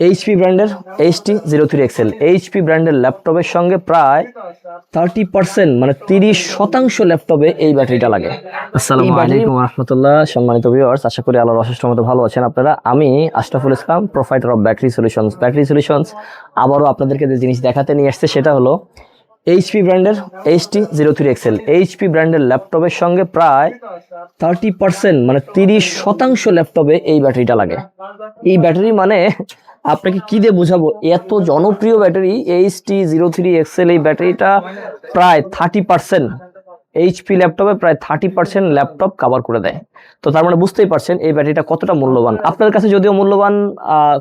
HP ব্র্যান্ডের HT zero three XL HP ব্র্যান্ডের ল্যাপটপের সঙ্গে প্রায় থার্টি পার্সেন্ট মানে তিরিশ শতাংশ ল্যাপটপে এই ব্যাটারিটা লাগে। আসসালামু আলাইকুম রহমতুল্লাহ সম্মানিত ভিউয়ার্স আশা করি আল্লাহর অশেষ মতো ভালো আছেন আপনারা। আমি Ashraful Islam provider of battery solutions battery solutions আবারও আপনাদেরকে যে জিনিস দেখাতে নিয়ে আসছে সেটা হলো এইচপি ব্র্যান্ডের HT zero three XL HP ব্র্যান্ডের ল্যাপটপের সঙ্গে প্রায় থার্টি পার্সেন্ট মানে তিরিশ শতাংশ ল্যাপটপে এই ব্যাটারিটা লাগে। এই ব্যাটারি মানে আপনাকে কি দিয়ে বোঝাবো? এত জনপ্রিয় battery H T zero three XL এই ব্যাটারিটা প্রায় থার্টি পার্সেন্ট এইচপি ল্যাপটপে প্রায় থার্টি পার্সেন্ট ল্যাপটপ কাভার করে দেয়। তো তার মানে বুঝতেই পারছেন এই ব্যাটারিটা কতটা মূল্যবান। আপনার কাছে যদিও মূল্যবান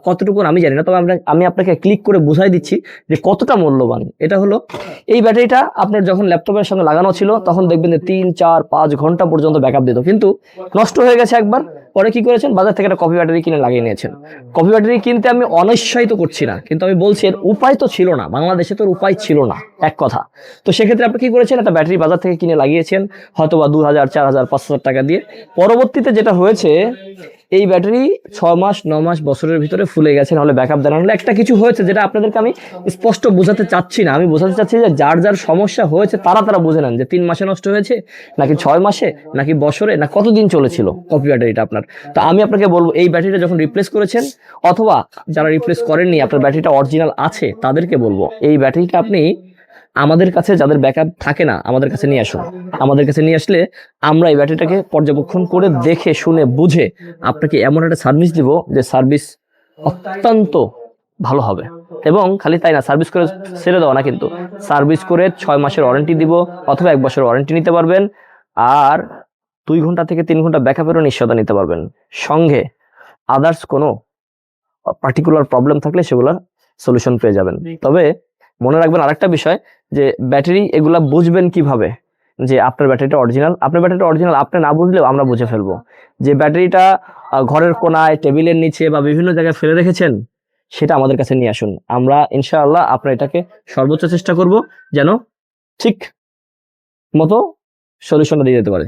কতটুকু আমি জানি না, তবে আমি আপনাকে ক্লিক করে বুঝাই দিচ্ছি যে কতটা মূল্যবান। এটা হলো, এই ব্যাটারিটা আপনার যখন ল্যাপটপের সঙ্গে লাগানো ছিল, তখন দেখবেন যে তিন, চার, পাঁচ ঘণ্টা পর্যন্ত ব্যাকআপ দিত। কিন্তু নষ্ট হয়ে গেছে একবার পরে কি করেছেন? বাজার থেকে একটা কপি ব্যাটারি কিনে লাগিয়ে নিয়েছেন। কপি ব্যাটারি কিনতে আমি অনিশ্চয়িত করছি না, কিন্তু আমি বলছি এর উপায় তো ছিল না, বাংলাদেশে তো উপায় ছিল না, এক কথা। তো সেক্ষেত্রে আপনি কি করেছেন? একটা ব্যাটারি বাজার থেকে কিনে লাগিয়েছেন হয়তো বা দু হাজার চার হাজার পাঁচ হাজার টাকা দিয়ে। পরবর্তীতে যেটা হয়েছে এই ব্যাটারি ছ মাস, ন মাস, বছরের ভিতরে ফুলে গেছে, নাহলে ব্যাকআপ হলে একটা কিছু হয়েছে যেটা আপনাদেরকে আমি স্পষ্ট বোঝাতে চাচ্ছি না। আমি বোঝাতে চাচ্ছি যে যার যার সমস্যা হয়েছে তারা তারা বুঝে নেন যে তিন মাসে নষ্ট হয়েছে, নাকি ছয় মাসে, নাকি বছরে, না কতদিন চলেছিল কপি ব্যাটারিটা আপনার। তো আমি আপনাকে বলব, এই ব্যাটারিটা যখন রিপ্লেস করেছেন, অথবা যারা রিপ্লেস করেননি, আপনার ব্যাটারিটা অরিজিনাল আছে, তাদেরকে বলব, এই ব্যাটারিটা আপনি আমাদের কাছে যাদের ব্যাকআপ থাকে না, আমাদের কাছে নিয়ে আসুন। আমাদের কাছে নিয়ে আসলে আমরা এই ব্যাটারিটাকে পর্যবেক্ষণ করে দেখে, শুনে, বুঝে আপনাকে এমন একটা সার্ভিস দিব যে সার্ভিস অত্যন্ত ভালো হবে। এবং খালি তাই না সার্ভিস করে ছেড়ে দেওয়া না কিন্তু সার্ভিস করে ছয় মাসের ওয়ারেন্টি দিব অথবা এক বছর ওয়ারেন্টি নিতে পারবেন আর দুই ঘণ্টা থেকে তিন ঘণ্টা ব্যাকআপেরও নিশ্চয়তা নিতে পারবেন। সঙ্গে আদার্স কোনো পার্টিকুলার প্রবলেম থাকলে সেগুলোর সলিউশন পেয়ে যাবেন। তবে মনে রাখবেন আরেকটা বিষয় যে ব্যাটারি এগুলা বুঝবেন কীভাবে? যে আপনার ব্যাটারিটা অরিজিনাল আপনার ব্যাটারিটা অরিজিনাল আপনি না বুঝলেও আমরা বুঝে ফেলব। যে ব্যাটারিটা ঘরের কোনায়, টেবিলের নিচে বা বিভিন্ন জায়গায় ফেলে রেখেছেন, সেটা আমাদের কাছে নিয়ে আসুন। আমরা ইনশাআল্লাহ আপনার এটাকে সর্বোচ্চ চেষ্টা করব যেন ঠিক মতো সলিউশনটা দিয়ে যেতে পারে।